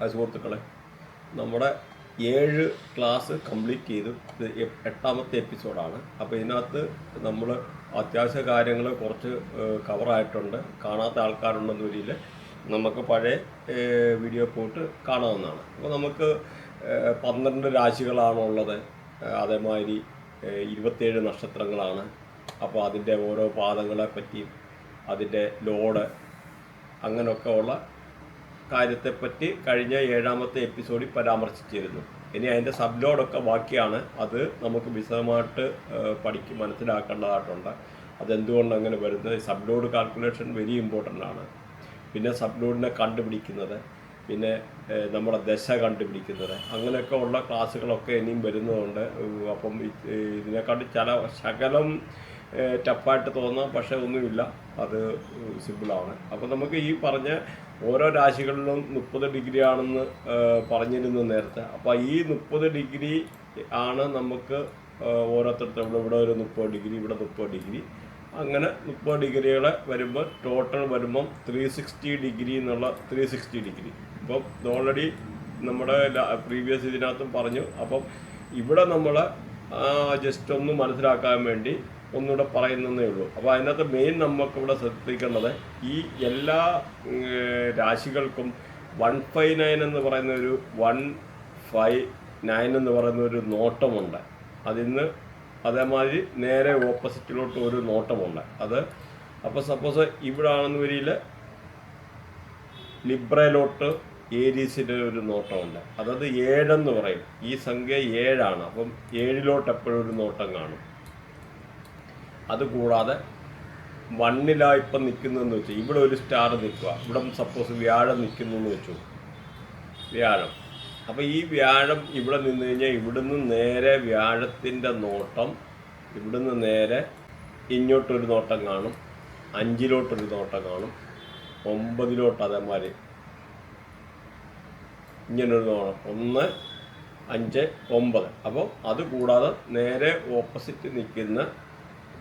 Hi സുഹൃത്തുക്കളെ നമ്മുടെ ഏഴ് ക്ലാസ് കംപ്ലീറ്റ് ചെയ്തു. ഇത് എട്ടാമത്തെ എപ്പിസോഡാണ്. അപ്പോൾ ഇതിനകത്ത് നമ്മൾ അത്യാവശ്യ കാര്യങ്ങൾ കുറച്ച് കവറായിട്ടുണ്ട് കാണാത്ത ആൾക്കാരുണ്ടെന്ന് വരിയിൽ നമുക്ക് പഴയ വീഡിയോ പോയിട്ട് കാണാവുന്നതാണ്. അപ്പോൾ നമുക്ക് പന്ത്രണ്ട് രാശികളാണുള്ളത് ഉള്ളത്. അതേമാതിരി ഇരുപത്തേഴ് നക്ഷത്രങ്ങളാണ്. അപ്പോൾ അതിന്റെ ഓരോ പാദങ്ങളെ പറ്റിയും അതിന്റെ ലോഡ് അങ്ങനെയൊക്കെ ഉള്ള കാര്യത്തെപ്പറ്റി കഴിഞ്ഞ ഏഴാമത്തെ എപ്പിസോഡിൽ പരാമർശിച്ചിരുന്നു. ഇനി അതിന്റെ സബ് ലോഡൊക്കെ ബാക്കിയാണ്. അത് നമുക്ക് വിശദമായിട്ട് പഠിക്ക് മനസ്സിലാക്കേണ്ടതായിട്ടുണ്ട്. അതെന്തുകൊണ്ട് അങ്ങനെ വരുന്നത്? Sub load calculation very important ആണ്. പിന്നെ സബ് ലോഡിനെ കണ്ടുപിടിക്കുന്നത് പിന്നെ നമ്മുടെ ദശ കണ്ടുപിടിക്കുന്നത് അങ്ങനെയൊക്കെ ഉള്ള ക്ലാസ്സുകളൊക്കെ ഇനിയും വരുന്നതുകൊണ്ട് അപ്പം ഇത് ഇതിനെക്കാട്ടി ചില ശകലം ടഫായിട്ട് തോന്നാം പക്ഷേ ഒന്നുമില്ല. അത് സിമ്പിളാണ്. അപ്പോൾ നമുക്ക് ഈ പറഞ്ഞ ഓരോ രാശികളിലും മുപ്പത് ഡിഗ്രി ആണെന്ന് പറഞ്ഞിരുന്നു നേരത്തെ. അപ്പോൾ ഈ മുപ്പത് ഡിഗ്രി ആണ് നമുക്ക് ഓരോരുത്തരുടെ ഇവിടെ ഇവിടെ ഒരു മുപ്പത് ഡിഗ്രി ഇവിടെ മുപ്പത് ഡിഗ്രി. അങ്ങനെ മുപ്പത് ഡിഗ്രികളെ വരുമ്പോൾ ടോട്ടൽ വരുമ്പം ത്രീ സിക്സ്റ്റി ഡിഗ്രി എന്നുള്ള ത്രീ സിക്സ്റ്റി ഡിഗ്രി. ഇപ്പം ഓൾറെഡി നമ്മുടെ പ്രീവിയസ് ഇതിനകത്തും പറഞ്ഞു. അപ്പം ഇവിടെ നമ്മൾ ജസ്റ്റ് ഒന്ന് മനസ്സിലാക്കാൻ വേണ്ടി ഒന്നുകൂടെ പറയുന്നതേ ഉള്ളൂ. അപ്പോൾ അതിനകത്ത് മെയിൻ നമുക്കിവിടെ ശ്രദ്ധിക്കേണ്ടത് ഈ എല്ലാ രാശികൾക്കും വൺ ഫൈവ് നയൻ എന്ന് പറയുന്ന ഒരു വൺ ഫൈവ് നയൻ എന്ന് പറയുന്ന ഒരു നോട്ടമുണ്ട്. അതിന്ന് അതേമാതിരി നേരെ ഓപ്പോസിറ്റിലോട്ട് ഒരു നോട്ടമുണ്ട്. അത് അപ്പോൾ സപ്പോസ് ഇവിടെ ആണെന്ന് വരിയിൽ ലിബ്രയിലോട്ട് ഏരീസിന്റെ ഒരു നോട്ടമുണ്ട്. അതായത് ഏഴെന്ന് പറയും. ഈ സംഖ്യ ഏഴാണ്. അപ്പം ഏഴിലോട്ട് എപ്പോഴും ഒരു നോട്ടം കാണും. അതുകൂടാതെ വണ്ണിലാ ഇപ്പം നിൽക്കുന്നതെന്ന് വെച്ചാൽ ഇവിടെ ഒരു സ്റ്റാർ നിൽക്കുക. ഇവിടെ സപ്പോസ് വ്യാഴം നിൽക്കുന്നു എന്ന് വെച്ചു. വ്യാഴം. അപ്പോൾ ഈ വ്യാഴം ഇവിടെ നിന്ന് കഴിഞ്ഞാൽ ഇവിടുന്ന് നേരെ വ്യാഴത്തിന്റെ നോട്ടം ഇവിടുന്ന് നേരെ ഇങ്ങോട്ടൊരു നോട്ടം കാണും അഞ്ചിലോട്ടൊരു നോട്ടം കാണും ഒമ്പതിലോട്ട് അതേമാതിരി. ഇങ്ങനൊരു നോട്ടം. ഒന്ന് അഞ്ച് ഒമ്പത്. അപ്പോൾ അതുകൂടാതെ നേരെ ഓപ്പോസിറ്റ് നിൽക്കുന്ന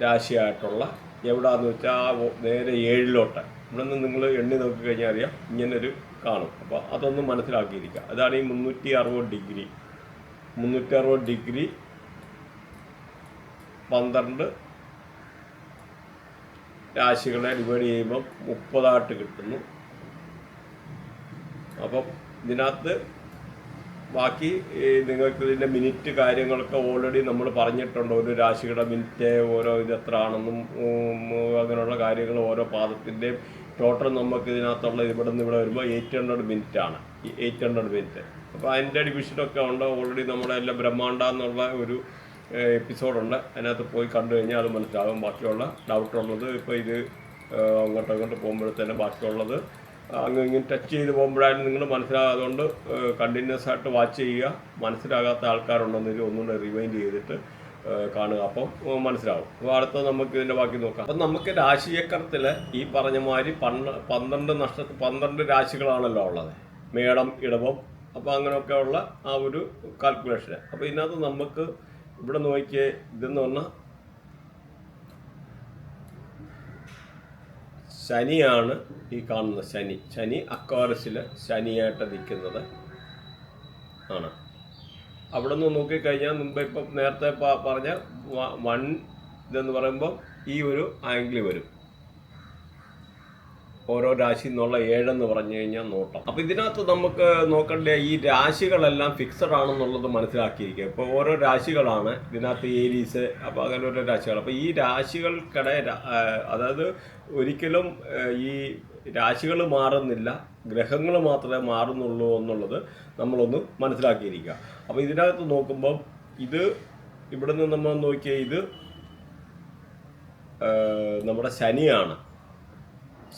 രാശിയായിട്ടുള്ള എവിടാന്ന് വെച്ചാൽ നേരെ ഏഴിലോട്ട്. ഇവിടെ നിന്ന് നിങ്ങൾ എണ്ണി നോക്കി കഴിഞ്ഞാൽ അറിയാം ഇങ്ങനൊരു കാണും. അപ്പോൾ അതൊന്ന് മനസ്സിലാക്കിയിരിക്കുക. അതാണ് ഈ മുന്നൂറ്റി അറുപത് ഡിഗ്രി. മുന്നൂറ്റി അറുപത് ഡിഗ്രി പന്ത്രണ്ട് രാശികളെ ഡിവൈഡ് ചെയ്യുമ്പോൾ മുപ്പതായിട്ട് കിട്ടുന്നു. അപ്പം ഇതിനകത്ത് ബാക്കി നിങ്ങൾക്ക് ഇതിന്റെ മിനിറ്റ് കാര്യങ്ങളൊക്കെ ഓൾറെഡി നമ്മൾ പറഞ്ഞിട്ടുണ്ട്. ഓരോ രാശിയുടെ മിനിറ്റ് ഓരോ ഇത് എത്ര ആണെന്നും അങ്ങനെയുള്ള കാര്യങ്ങൾ ഓരോ പാദത്തിന്റെയും ടോട്ടൽ നമുക്ക് ഇതിനകത്തുള്ള ഇവിടെ നിന്ന് ഇവിടെ വരുമ്പോൾ എയ്റ്റ് ഹൺഡ്രഡ് മിനിറ്റ് ആണ് എയ്റ്റ് ഹൺഡ്രഡ് മിനിറ്റ്. അപ്പോൾ അതിന്റെ ഡിവിഷനൊക്കെ ഉണ്ട്. ഓൾറെഡി നമ്മുടെ എല്ലാം ബ്രഹ്മാണ്ട എന്നുള്ള ഒരു എപ്പിസോഡുണ്ട് അതിനകത്ത് പോയി കണ്ടു കഴിഞ്ഞാൽ അത് മനസ്സിലാകും ബാക്കിയുള്ള ഡൗട്ടുള്ളത് ഇപ്പോൾ ഇത് അങ്ങോട്ടും ഇങ്ങോട്ട് പോകുമ്പോഴത്തേനും ബാക്കിയുള്ളത് അങ്ങ് ഇങ്ങനെ ടച്ച് ചെയ്ത് പോകുമ്പോഴായാലും നിങ്ങൾ മനസ്സിലാകാതുകൊണ്ട് കണ്ടിന്യൂസ് ആയിട്ട് വാച്ച് ചെയ്യുക. മനസ്സിലാകാത്ത ആൾക്കാരുണ്ടെന്നെങ്കിൽ ഒന്നുകൂടെ റിവൈൻഡ് ചെയ്തിട്ട് കാണുക. അപ്പം മനസ്സിലാവും. അപ്പോൾ അടുത്ത നമുക്ക് ഇതിന്റെ ബാക്കി നോക്കാം. അപ്പം നമുക്ക് രാശിചക്രത്തിൽ ഈ പറഞ്ഞ മാതിരി പന്ന പന്ത്രണ്ട് നക്ഷത്ര പന്ത്രണ്ട് രാശികളാണല്ലോ ഉള്ളത്. മേടം ഇടവം അപ്പോൾ അങ്ങനെയൊക്കെ ഉള്ള ആ ഒരു കാൽക്കുലേഷൻ അപ്പോൾ ഇതിനകത്ത് നമുക്ക് ഇവിടെ നോക്കിയേ ഇതെന്ന് പറഞ്ഞാൽ ശനിയാണ് ഈ കാണുന്ന ശനി. ശനി അക്വാറസിൽ ശനിയായിട്ട് നിൽക്കുന്നത് ആണ്. അവിടെ നിന്ന് നോക്കിക്കഴിഞ്ഞാൽ മുമ്പ് ഇപ്പം നേരത്തെ പറഞ്ഞ വൺ ഇതെന്ന് പറയുമ്പോൾ ഈ ഒരു ആംഗിൾ വരും. ഓരോ രാശി എന്നുള്ള ഏഴെന്ന് പറഞ്ഞു കഴിഞ്ഞാൽ നോട്ടം. അപ്പം ഇതിനകത്ത് നമുക്ക് നോക്കേണ്ട ഈ രാശികളെല്ലാം ഫിക്സഡ് ആണെന്നുള്ളത് മനസ്സിലാക്കിയിരിക്കുക. ഇപ്പോൾ ഓരോ രാശികളാണ് ഇതിനകത്ത് ഏരീസ് അപ്പോൾ അങ്ങനെ ഓരോ രാശികൾ. അപ്പോൾ ഈ രാശികൾക്കിടെ അതായത് ഒരിക്കലും ഈ രാശികൾ മാറുന്നില്ല ഗ്രഹങ്ങൾ മാത്രമേ മാറുന്നുള്ളൂ എന്നുള്ളത് നമ്മളൊന്ന് മനസ്സിലാക്കിയിരിക്കുക. അപ്പോൾ ഇതിനകത്ത് നോക്കുമ്പോൾ ഇത് ഇവിടുന്ന് നമ്മൾ നോക്കിയ ഇത് നമ്മുടെ ശനിയാണ്.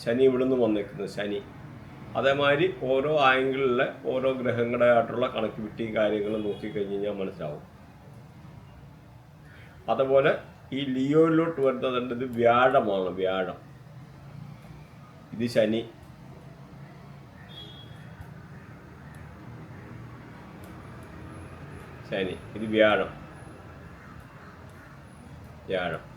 ശനി ഇവിടെ നിന്ന് വന്നേക്കുന്നത് ശനി. അതേമാതിരി ഓരോ ആംഗിളിലെ ഓരോ ഗ്രഹങ്ങളായിട്ടുള്ള ആയിട്ടുള്ള കാര്യങ്ങൾ നോക്കിക്കഴിഞ്ഞ് കഴിഞ്ഞാൽ മനസ്സിലാവും. അതുപോലെ ഈ ലിയോയിലോട്ട് വരുന്നത് ഇത് വ്യാഴമാണ് വ്യാഴം. ഇത് ശനി. ശനി. ഇത് വ്യാഴം. വ്യാഴം.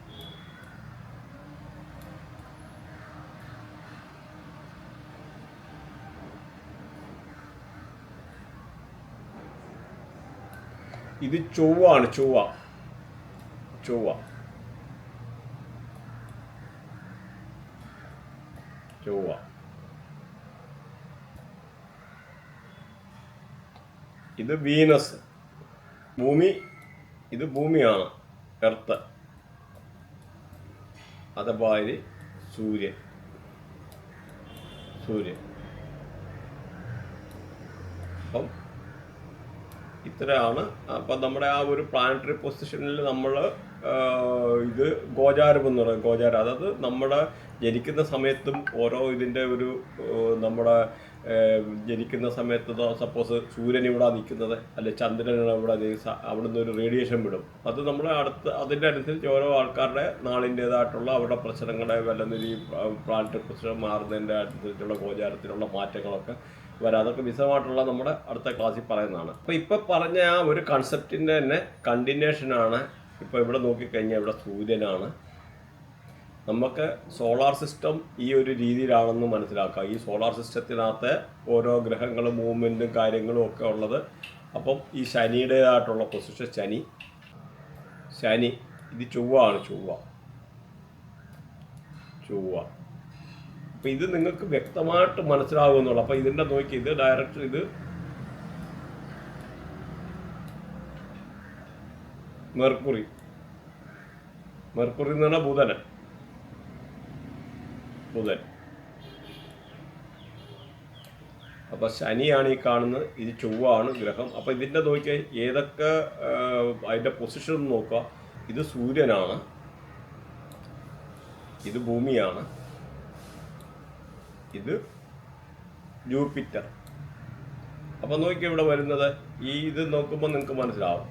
ഇത് ചൊവ്വാണ് ചൊവ്വ. ചൊവ്വ. ചൊവ്വ. ഇത് വീനസ്. ഭൂമി ഇത് ഭൂമിയാണ് എർത്ത്. അതേമാതിരി സൂര്യൻ. സൂര്യൻ. അപ്പം ഇത്രയാണ്. അപ്പം നമ്മുടെ ആ ഒരു പ്ലാനറ്ററി പൊസിഷനിൽ നമ്മൾ ഇത് ഗോചാരം എന്ന് പറയും. ഗോചാരം. അതായത് നമ്മുടെ ജനിക്കുന്ന സമയത്തും ഓരോ ഇതിന്റെ ഒരു നമ്മുടെ ജനിക്കുന്ന സമയത്ത് സപ്പോസ് സൂര്യൻ ഇവിടെ നിൽക്കുന്നത് അല്ലെ ചന്ദ്രൻ ഇവിടെ അവിടെ നിന്ന് ഒരു റേഡിയേഷൻ വിടും. അത് നമ്മൾ അടുത്ത് അതിന്റെ അനുസരിച്ച് ഓരോ ആൾക്കാരുടെ നാളിന്റേതായിട്ടുള്ള അവരുടെ പ്രശ്നങ്ങളെ വല്ല നിധി പ്ലാനറ്ററി പ്രശ്നം മാറുന്നതിന്റെ അനുസരിച്ചുള്ള ഗോചാരത്തിലുള്ള മാറ്റങ്ങളൊക്കെ വരാം അതൊക്കെ വിശദമായിട്ടുള്ള നമ്മുടെ അടുത്ത ക്ലാസ്സിൽ പറയുന്നതാണ്. അപ്പോൾ ഇപ്പോൾ പറഞ്ഞ ആ ഒരു കൺസെപ്റ്റിന്റെ തന്നെ കണ്ടിന്യൂഷനാണ് ഇപ്പോൾ ഇവിടെ നോക്കിക്കഴിഞ്ഞാൽ ഇവിടെ സൂര്യനാണ്. നമുക്ക് സോളാർ സിസ്റ്റം ഈ ഒരു രീതിയിലാണെന്ന് മനസ്സിലാക്കാം. ഈ സോളാർ സിസ്റ്റത്തിനകത്ത് ഓരോ ഗ്രഹങ്ങളും മൂവ്മെന്റും കാര്യങ്ങളും ഒക്കെ ഉള്ളത്. അപ്പം ഈ ശനിയുടേതായിട്ടുള്ള പൊസിഷൻ ശനി. ശനി ഇത് ചൊവ്വ ആണ് ചൊവ്വ. ചൊവ്വ. അപ്പം ഇത് നിങ്ങൾക്ക് വ്യക്തമായിട്ട് മനസ്സിലാവുമെന്നുള്ളു അപ്പം ഇതിന്റെ നോക്കി ഇത് ഡയറക്റ്റ് ഇത് മെർക്കുറി. മെർക്കുറി എന്ന് പറഞ്ഞാൽ ബുധന് ബുധൻ. അപ്പൊ ശനിയാണ് ഈ കാണുന്നത് ഇത് ചൊവ്വാണ് ഗ്രഹം. അപ്പൊ ഇതിന്റെ നോക്കിയാൽ ഏതൊക്കെ അതിന്റെ പൊസിഷൻ നോക്കുക. ഇത് സൂര്യനാണ്. ഇത് ഭൂമിയാണ്. ഇത് ജൂപ്പിറ്റർ. അപ്പൊ നോക്കി ഇവിടെ വരുന്നത്. ഈ ഇത് നോക്കുമ്പോൾ നിങ്ങൾക്ക് മനസ്സിലാവും.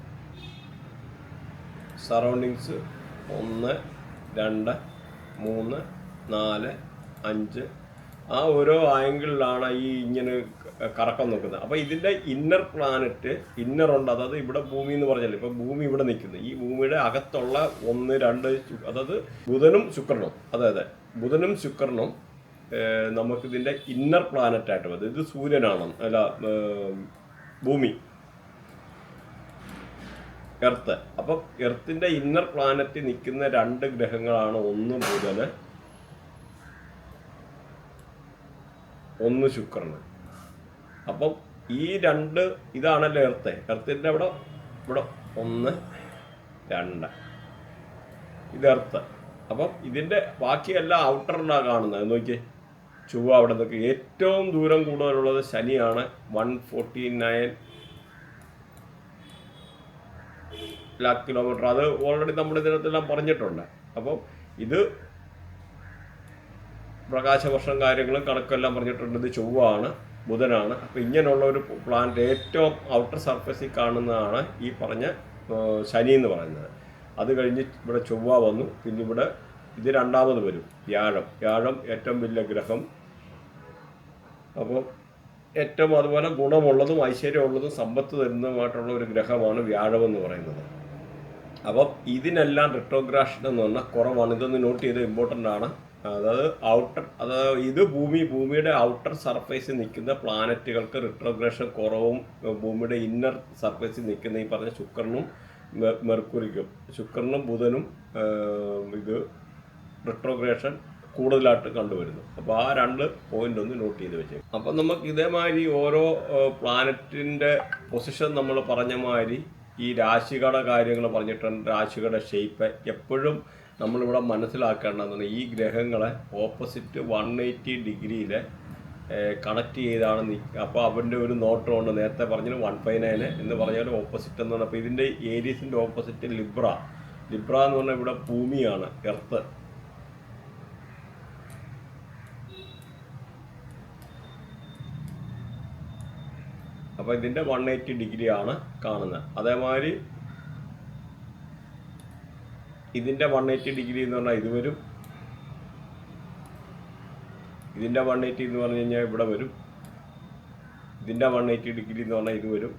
സറൗണ്ടിങ്സ് ഒന്ന് രണ്ട് മൂന്ന് നാല് അഞ്ച്. ആ ഓരോ ആംഗിളിലാണ് ഈ ഇങ്ങനെ കറക്കം നോക്കുന്നത് അപ്പോൾ ഇതിന്റെ ഇന്നർ പ്ലാനറ്റ് ഇന്നർ ഉണ്ട്. അതായത് ഇവിടെ ഭൂമി എന്ന് പറഞ്ഞാൽ ഇപ്പോൾ ഭൂമി ഇവിടെ നിൽക്കുന്നു. ഈ ഭൂമിയുടെ അകത്തുള്ള ഒന്ന് രണ്ട് അതായത് ബുധനും ശുക്രനും. അതെ അതെ. ബുധനും ശുക്രനും നമുക്കിതിന്റെ ഇന്നർ പ്ലാനറ്റ് ആയിട്ട് മതി ഇത് സൂര്യനാണ് അല്ല ഭൂമി. എർത്ത് അപ്പം എർത്തിന്റെ ഇന്നർ പ്ലാനറ്റ് നിൽക്കുന്ന രണ്ട് ഗ്രഹങ്ങളാണ് ഒന്ന് ബുധന് ഒന്ന് ശുക്രന് അപ്പം ഈ രണ്ട് ഇതാണല്ലോ എർത്ത് എർത്തിന്റെ അവിടെ ഇവിടെ ഒന്ന് രണ്ട്. ഇത് എർത്ത് അപ്പം ഇതിന്റെ ബാക്കിയെല്ലാം ഔട്ടറിലാണ് കാണുന്നത്. നോക്കിയേ. ചൊവ്വ അവിടെ നിൽക്കുക ഏറ്റവും ദൂരം കൂടുതലുള്ളത് ശനിയാണ്. One forty nine lakh kilometre അത് ഓൾറെഡി നമ്മുടെ ഇതിനകത്തെല്ലാം പറഞ്ഞിട്ടുണ്ട്. അപ്പം ഇത് പ്രകാശവർഷം കാര്യങ്ങളും കണക്കെല്ലാം പറഞ്ഞിട്ടുണ്ട്. ഇത് ചൊവ്വാണ് ബുധനാണ്. അപ്പം ഇങ്ങനെയുള്ള ഒരു പ്ലാനറ്റ് ഏറ്റവും ഔട്ടർ സർഫസിൽ കാണുന്നതാണ് ഈ പറഞ്ഞ ശനി എന്ന് പറയുന്നത്. അത് കഴിഞ്ഞ് ഇവിടെ ചൊവ്വ വന്നു. പിന്നെ ഇവിടെ ഇത് രണ്ടാമത് വരും. വ്യാഴം. വ്യാഴം ഏറ്റവും വലിയ ഗ്രഹം. അപ്പോൾ ഏറ്റവും അതുപോലെ ഗുണമുള്ളതും ഐശ്വര്യമുള്ളതും സമ്പത്ത് തരുന്നതുമായിട്ടുള്ള ഒരു ഗ്രഹമാണ് വ്യാഴം എന്ന് പറയുന്നത്. അപ്പം ഇതിനെല്ലാം റിട്രോഗ്രാഷൻ എന്ന് പറഞ്ഞാൽ കുറവാണ്. ഇതൊന്ന് നോട്ട് ചെയ്ത് ഇമ്പോർട്ടന്റ് ആണ്. അതായത് ഔട്ടർ അതായത് ഇത് ഭൂമി ഭൂമിയുടെ ഔട്ടർ സർഫേസിൽ നിൽക്കുന്ന പ്ലാനറ്റുകൾക്ക് റിട്രോഗ്രേഷൻ കുറവും ഭൂമിയുടെ ഇന്നർ സർഫേസിൽ നിൽക്കുന്ന ഈ പറഞ്ഞ ശുക്രനും മെർക്കുറിക്കും ശുക്രനും ബുധനും ഇത് റിട്രോഗ്രേഷൻ കൂടുതലായിട്ട് കണ്ടുവരുന്നു. അപ്പോൾ ആ രണ്ട് പോയിന്റ് ഒന്ന് നോട്ട് ചെയ്ത് വെച്ചേക്കും. അപ്പം നമുക്ക് ഇതേമാതിരി ഓരോ പ്ലാനറ്റിന്റെ പൊസിഷൻ നമ്മൾ പറഞ്ഞ മാതിരി ഈ രാശികളുടെ കാര്യങ്ങൾ പറഞ്ഞിട്ടുണ്ട് രാശികളുടെ ഷേപ്പ് എപ്പോഴും നമ്മളിവിടെ മനസ്സിലാക്കേണ്ടതെന്ന് ഈ ഗ്രഹങ്ങളെ ഓപ്പോസിറ്റ് വൺ എയ്റ്റി ഡിഗ്രിയിൽ കണക്ട് ചെയ്താണ് നിൽക്കുക അപ്പോൾ അവന്റെ ഒരു നോട്ടമുണ്ട്. നേരത്തെ പറഞ്ഞത് വൺ ഫൈവ് നയൻ എന്ന് പറഞ്ഞാൽ ഓപ്പോസിറ്റ് എന്ന് പറഞ്ഞാൽ അപ്പോൾ ഇതിന്റെ ഏരീസിന്റെ ഓപ്പോസിറ്റ് ലിബ്ര ലിബ്ര എന്ന് പറഞ്ഞാൽ ഇവിടെ ഭൂമിയാണ് എർത്ത് അപ്പോൾ ഇതിന്റെ വൺ എയ്റ്റി ഡിഗ്രി ആണ് കാണുന്നത്. അതേമാതിരി ഇതിന്റെ വൺ എയ്റ്റി ഡിഗ്രി എന്ന് പറഞ്ഞാൽ ഇത് വരും. ഇതിന്റെ വൺ എയ്റ്റി എന്ന് പറഞ്ഞു കഴിഞ്ഞാൽ ഇവിടെ വരും. ഇതിന്റെ വൺ എയ്റ്റി ഡിഗ്രി എന്ന് പറഞ്ഞാൽ ഇത് വരും.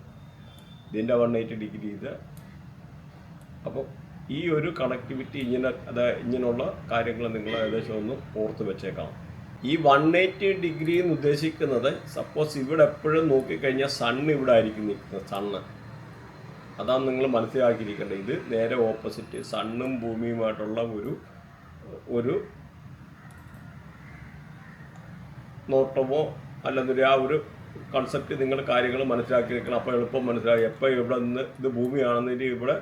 ഇതിന്റെ വൺ എയ്റ്റി ഡിഗ്രി ഇത്. അപ്പോൾ ഈ ഒരു കണക്ടിവിറ്റി ഇങ്ങനെ അത് ഇങ്ങനെയുള്ള കാര്യങ്ങൾ നിങ്ങൾ ഏകദേശം ഒന്ന് ഓർത്ത് വെച്ചേക്കാം ഈ വൺ എയ്റ്റി ഡിഗ്രി എന്ന് ഉദ്ദേശിക്കുന്നത് സപ്പോസ് ഇവിടെ എപ്പോഴും നോക്കിക്കഴിഞ്ഞാൽ സൺ ഇവിടെ ആയിരിക്കും നിൽക്കുന്നത് സണ്ണ് അതാണ് നിങ്ങൾ മനസ്സിലാക്കിയിരിക്കേണ്ടത്. ഇത് നേരെ ഓപ്പോസിറ്റ് സണ്ണും ഭൂമിയുമായിട്ടുള്ള ഒരു ഒരു നോട്ടമോ അല്ലെങ്കിൽ ആ ഒരു കൺസെപ്റ്റ് നിങ്ങൾ കാര്യങ്ങൾ മനസ്സിലാക്കി വെക്കണം അപ്പോൾ എളുപ്പം മനസ്സിലാക്കി എപ്പോൾ ഇവിടെ നിന്ന് ഇത് ഭൂമിയാണെന്നിട്ട് ഇവിടെ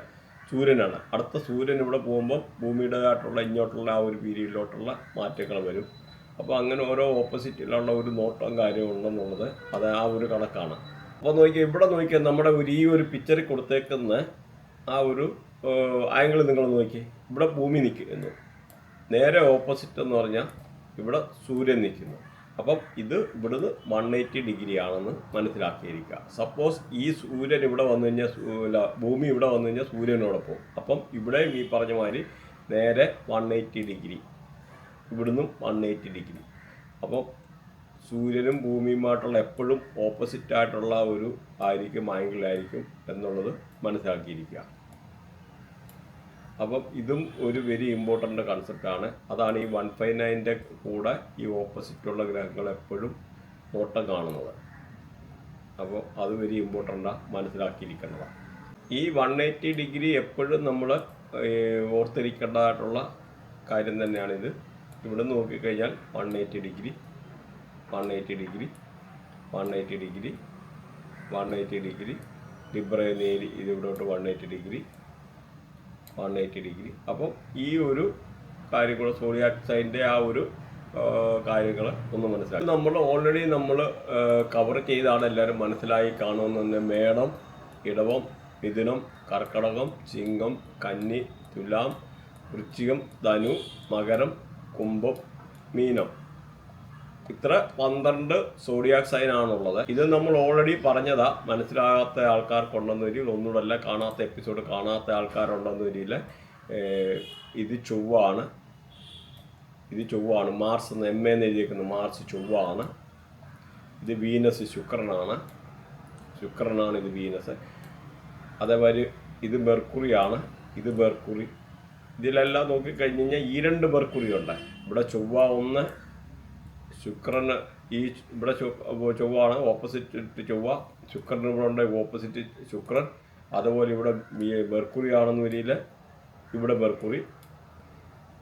സൂര്യനാണ്. അടുത്ത സൂര്യൻ ഇവിടെ പോകുമ്പോൾ ഭൂമിയുടേതായിട്ടുള്ള ഇങ്ങോട്ടുള്ള ആ ഒരു പീരീഡിലോട്ടുള്ള മാറ്റങ്ങൾ വരും. അപ്പോൾ അങ്ങനെ ഓരോ ഓപ്പോസിറ്റിലുള്ള ഒരു നോട്ടം കാര്യം ഉണ്ടെന്നുള്ളത് അത് ആ ഒരു കണക്കാണ്. അപ്പോൾ നോക്കിയാൽ ഇവിടെ നോക്കിയാൽ നമ്മുടെ ഒരു ഈ ഒരു പിക്ചർ കൊടുത്തേക്കുന്ന ആ ഒരു ആംഗിൾ നിങ്ങൾ നോക്കി ഇവിടെ ഭൂമി നിൽക്കുന്നു. നേരെ ഓപ്പോസിറ്റ് എന്ന് പറഞ്ഞാൽ ഇവിടെ സൂര്യൻ നിൽക്കുന്നു. അപ്പം ഇത് ഇവിടുന്ന് വൺ എയ്റ്റി ഡിഗ്രി ആണെന്ന് മനസ്സിലാക്കിയിരിക്കുക. സപ്പോസ് ഈ സൂര്യൻ ഇവിടെ വന്നു കഴിഞ്ഞാൽ ഭൂമി ഇവിടെ വന്നു കഴിഞ്ഞാൽ സൂര്യനോടൊപ്പം. അപ്പം ഇവിടെയും ഈ പറഞ്ഞ മാതിരി നേരെ വൺ എയ്റ്റി ഡിഗ്രി ഇവിടുന്നും വൺ എയ്റ്റി ഡിഗ്രി അപ്പോൾ സൂര്യനും ഭൂമിയുമായിട്ടുള്ള എപ്പോഴും ഓപ്പോസിറ്റ് ആയിട്ടുള്ള ഒരു ആയിരിക്കും ആംഗിളായിരിക്കും എന്നുള്ളത് മനസ്സിലാക്കിയിരിക്കുക. അപ്പം ഇതും ഒരു വെരി ഇമ്പോർട്ടന്റ് കൺസെപ്റ്റാണ് അതാണ് ഈ വൺ ഫൈവ് നയന്റെ കൂടെ ഈ ഓപ്പോസിറ്റുള്ള ഗ്രഹങ്ങൾ എപ്പോഴും നോട്ടം കാണുന്നത്. അപ്പോൾ അത് വെരി ഇമ്പോർട്ടന്റാണ് മനസ്സിലാക്കിയിരിക്കേണ്ടതാണ് ഈ വൺ എയ്റ്റി ഡിഗ്രി എപ്പോഴും നമ്മൾ ഓർത്തിരിക്കേണ്ടതായിട്ടുള്ള കാര്യം തന്നെയാണിത്. ഇവിടെ നോക്കിക്കഴിഞ്ഞാൽ one eighty degree one eighty degree one eighty degree one eighty degree ലിബറേ നേരി ഇതിവിടോട്ട് one eighty degree one eighty degree അപ്പം ഈ ഒരു കാര്യം സോഡിയാക് സൈന്റെ ആ ഒരു കാര്യങ്ങൾ ഒന്ന് മനസ്സിലാക്കി നമ്മൾ ഓൾറെഡി നമ്മൾ കവർ ചെയ്താണ് എല്ലാവരും മനസ്സിലായി കാണുമെന്ന് മേടം ഇടവം മിഥുനം കർക്കടകം ചിങ്ങം കന്നി തുലാം വൃശ്ചികം ധനു മകരം കുംഭം മീനം. ഇത്ര പന്ത്രണ്ട് സോഡിയാക് സൈൻ ആണുള്ളത്. ഇത് നമ്മൾ ഓൾറെഡി പറഞ്ഞതാ മനസ്സിലാകാത്ത ആൾക്കാർക്കുണ്ടെന്ന് രീതിയിൽ ഒന്നുകൂടല്ല കാണാത്ത എപ്പിസോഡ് കാണാത്ത ആൾക്കാരുണ്ടെന്ന് രീതിയിൽ ഇത് ചൊവ്വാണ്. ഇത് ചൊവ്വാണ്. മാർസ് എന്ന് എം എന്ന് എഴുതിയേക്കുന്നത് മാർസ് ചൊവ്വാണ്. ഇത് വീനസ് ശുക്രനാണ്. ശുക്രനാണ് ഇത് വീനസ്. അതേമാതിരി ഇത് മെർക്കുറിയാണ്. ഇത് മെർക്കുറി ഇതിലെല്ലാം നോക്കിക്കഴിഞ്ഞ് കഴിഞ്ഞാൽ ഈ രണ്ട് മെർക്കുറി ഉണ്ട് ഇവിടെ ചൊവ്വ ഒന്ന് ശുക്രന് ഈ ഇവിടെ ചൊവ്വ- ചൊവ്വാണ് ഓപ്പോസിറ്റ് ചൊവ്വ ശുക്രന് ഇവിടെ ഉണ്ട് ഓപ്പോസിറ്റ് ശുക്രൻ. അതുപോലെ ഇവിടെ മെർക്കുറി ആണെന്ന് വരിയിൽ ഇവിടെ മെർക്കുറി.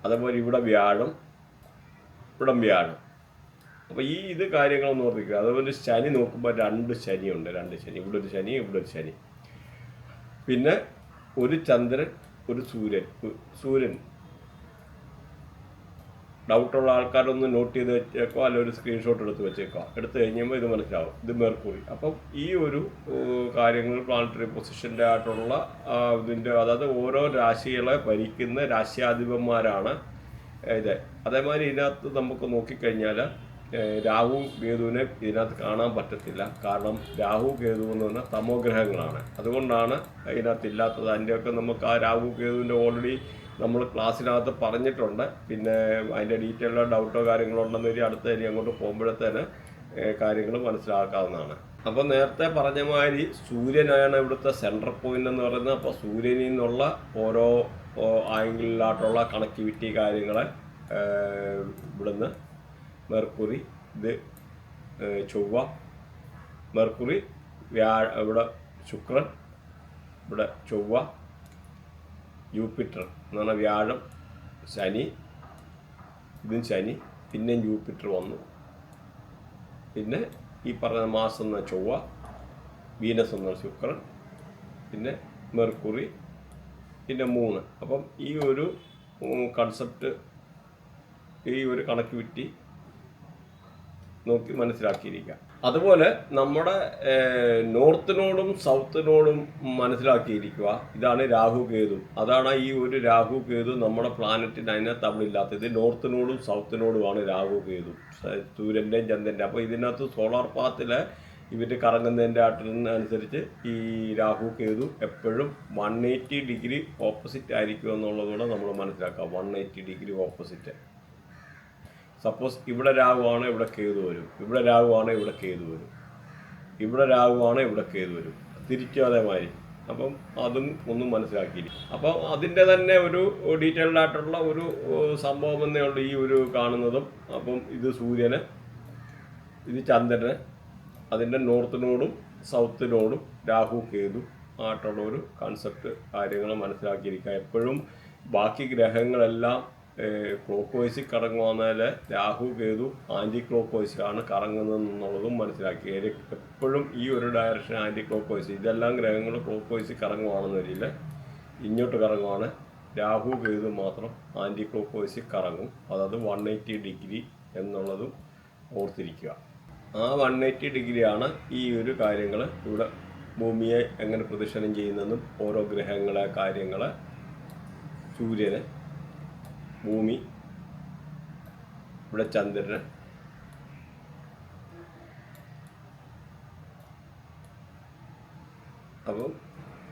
അതുപോലെ ഇവിടെ വ്യാഴം ഇവിടെ വ്യാഴം. അപ്പോൾ ഈ ഇത് കാര്യങ്ങളൊന്നും ഓർത്തിക്കുക അതുപോലെ ശനി നോക്കുമ്പോൾ രണ്ട് ശനിയുണ്ട് രണ്ട് ശനി. ഇവിടെ ഒരു ശനി ഇവിടെ ഒരു ശനി. പിന്നെ ഒരു ചന്ദ്രൻ ഒരു സൂര്യൻ സൂര്യൻ. ഡൗട്ടുള്ള ആൾക്കാരൊന്ന് നോട്ട് ചെയ്ത് വെച്ചേക്കോ അല്ലെങ്കിൽ ഒരു സ്ക്രീൻഷോട്ട് എടുത്ത് വെച്ചേക്കോ. എടുത്ത് കഴിയുമ്പോൾ ഇത് മനസ്സിലാവും. ഇത് മെർക്കുറി അപ്പം ഈ ഒരു കാര്യങ്ങൾ പ്ലാനറ്ററി പൊസിഷന്റെ ആയിട്ടുള്ള ഇതിന്റെ അതായത് ഓരോ രാശികളെ ഭരിക്കുന്ന രാശ്യാധിപന്മാരാണ് ഇത്. അതേമാതിരി ഇതിനകത്ത് നമുക്ക് നോക്കിക്കഴിഞ്ഞാൽ രാഹു കേതുവിനെ ഇതിനകത്ത് കാണാൻ പറ്റത്തില്ല. കാരണം രാഹു കേതു എന്ന് പറഞ്ഞാൽ തമോഗ്രഹങ്ങളാണ് അതുകൊണ്ടാണ് ഇതിനകത്ത് ഇല്ലാത്തത്. അതിന്റെയൊക്കെ നമുക്ക് ആ രാഹു കേതുവിന്റെ ഓൾറെഡി നമ്മൾ ക്ലാസ്സിനകത്ത് പറഞ്ഞിട്ടുണ്ട്. പിന്നെ അതിന്റെ ഡീറ്റെയിലുള്ള ഡൗട്ടോ കാര്യങ്ങളോ ഉണ്ടെന്ന് വരി അടുത്ത ഇനി അങ്ങോട്ട് പോകുമ്പോഴത്തേന് കാര്യങ്ങൾ മനസ്സിലാക്കാവുന്നതാണ്. അപ്പോൾ നേരത്തെ പറഞ്ഞ മാതിരി സൂര്യനാണ് ഇവിടുത്തെ സെൻട്രൽ പോയിന്റ് എന്ന് പറയുന്നത്. അപ്പോൾ സൂര്യനിൽ നിന്നുള്ള ഓരോ ആംഗിളിലായിട്ടുള്ള കണക്ടിവിറ്റി കാര്യങ്ങളെ ഇവിടുന്ന് മെർക്കുറി ഇത് ചൊവ്വ. മെർക്കുറി വ്യാഴ ഇവിടെ ശുക്രൻ ഇവിടെ ചൊവ്വ. ജൂപ്പിറ്റർ എന്ന് പറഞ്ഞാൽ വ്യാഴം ശനി ഇതും ശനി പിന്നെയും ജൂപ്പിറ്റർ വന്നു. പിന്നെ ഈ പറഞ്ഞ മാസം എന്ന ചൊവ്വ വീനസ് എന്ന ശുക്രൻ പിന്നെ മെർക്കുറി പിന്നെ മൂന്ന്. അപ്പം ഈ ഒരു കൺസെപ്റ്റ് ഈ ഒരു കണക്ടിവിറ്റി നോക്കി മനസ്സിലാക്കിയിരിക്കുക. അതുപോലെ നമ്മുടെ നോർത്തിനോടും സൗത്തിനോടും മനസ്സിലാക്കിയിരിക്കുക. ഇതാണ് രാഹു കേതു. അതാണ് ഈ ഒരു രാഹു കേതു നമ്മുടെ പ്ലാനറ്റിന് അതിനകത്ത് അവിടെ ഇല്ലാത്തത്. നോർത്തിനോടും സൗത്തിനോടുമാണ് രാഹു കേതു. സൂര്യന്റെയും ചന്ദ്രന്റെ അപ്പോൾ ഇതിനകത്ത് സോളാർ പാത്തിലെ ഇവർ കറങ്ങുന്നതിന്റെ അനുസരിച്ച് ഈ രാഹു കേതു എപ്പോഴും വൺ എയ്റ്റി ഡിഗ്രി ഓപ്പോസിറ്റ് ആയിരിക്കും എന്നുള്ളതുകൂടെ നമ്മൾ മനസ്സിലാക്കാം one eighty degree opposite. Suppose ഇവിടെ രാഹുവാണ് ഇവിടെ കേതു വരും. ഇവിടെ രാഹുവാണ് ഇവിടെ കേതു വരും. ഇവിടെ രാഹുവാണ് ഇവിടെ കേതു വരും. തിരിച്ചും അതേമാതിരി അപ്പം അതും ഒന്നും മനസ്സിലാക്കിയില്ല. അപ്പം അതിന്റെ തന്നെ ഒരു ഡീറ്റെയിൽഡ് ആയിട്ടുള്ള ഒരു സംഭവം എന്നേ ഉള്ളൂ ഈ ഒരു കാണുന്നതും. അപ്പം ഇത് സൂര്യന് ഇത് ചന്ദ്രന് അതിന്റെ നോർത്തിനോടും സൗത്തിനോടും രാഹു കേതു ആയിട്ടുള്ള ഒരു കൺസെപ്റ്റ് കാര്യങ്ങൾ മനസ്സിലാക്കിയിരിക്കുക. എപ്പോഴും ബാക്കി ഗ്രഹങ്ങളെല്ലാം ക്ലോക്ക് വൈസിൽ കറങ്ങുവാന്നാൽ രാഹു കേതു ആന്റി ക്ലോക്ക് വൈസിലാണ് കറങ്ങുന്നത് എന്നുള്ളതും മനസ്സിലാക്കി എപ്പോഴും ഈ ഒരു ഡയറക്ഷൻ ആന്റി ക്ലോക്ക് വൈസ് ഇതെല്ലാം ഗ്രഹങ്ങൾ ക്ലോക്ക് വൈസിൽ കറങ്ങുവാണെന്ന് വരില്ല. ഇങ്ങോട്ട് കറങ്ങുവാണ്. രാഹു കേതു മാത്രം ആന്റി ക്ലോക്ക് വൈസിൽ കറങ്ങും. അതായത് വൺ എയ്റ്റി ഡിഗ്രി എന്നുള്ളതും ഓർത്തിരിക്കുക. ആ വൺ എയ്റ്റി ഡിഗ്രിയാണ് ഈ ഒരു കാര്യങ്ങൾ ഇവിടെ ഭൂമിയെ എങ്ങനെ പ്രദക്ഷിണം ചെയ്യുന്നതെന്നും ഓരോ ഗ്രഹങ്ങളെ കാര്യങ്ങൾ സൂര്യന് ഭൂമി ഇവിടെ ചന്ദ്രന് അപ്പം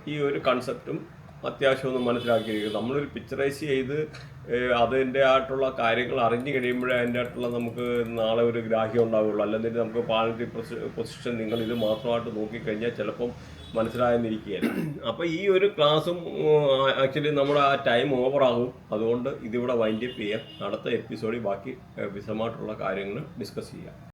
ഈ ഒരു കൺസെപ്റ്റും അത്യാവശ്യം ഒന്ന് മനസ്സിലാക്കിയിരിക്കും നമ്മളൊരു പിക്ചറൈസ് ചെയ്ത് അതിന്റെ ആയിട്ടുള്ള കാര്യങ്ങൾ അറിഞ്ഞു കഴിയുമ്പോഴേ അതിന്റെ ആയിട്ടുള്ള നമുക്ക് നാളെ ഒരു ഗ്രാഹ്യം ഉണ്ടാവുകയുള്ളൂ അല്ലെങ്കിൽ നമുക്ക് പാലറ്റി പൊസിഷൻ നിങ്ങൾ ഇത് മാത്രമായിട്ട് നോക്കിക്കഴിഞ്ഞാൽ ചിലപ്പം മനസ്സിലായെന്നിരിക്കുകയല്ല അപ്പോൾ ഈ ഒരു ക്ലാസ്സും ആക്ച്വലി നമ്മുടെ ആ ടൈം ഓവറാകും അതുകൊണ്ട് ഇതിവിടെ വൈൻഡപ്പ് ചെയ്യാം. അടുത്ത എപ്പിസോഡിൽ ബാക്കി വിശദമായിട്ടുള്ള കാര്യങ്ങൾ ഡിസ്കസ് ചെയ്യാം.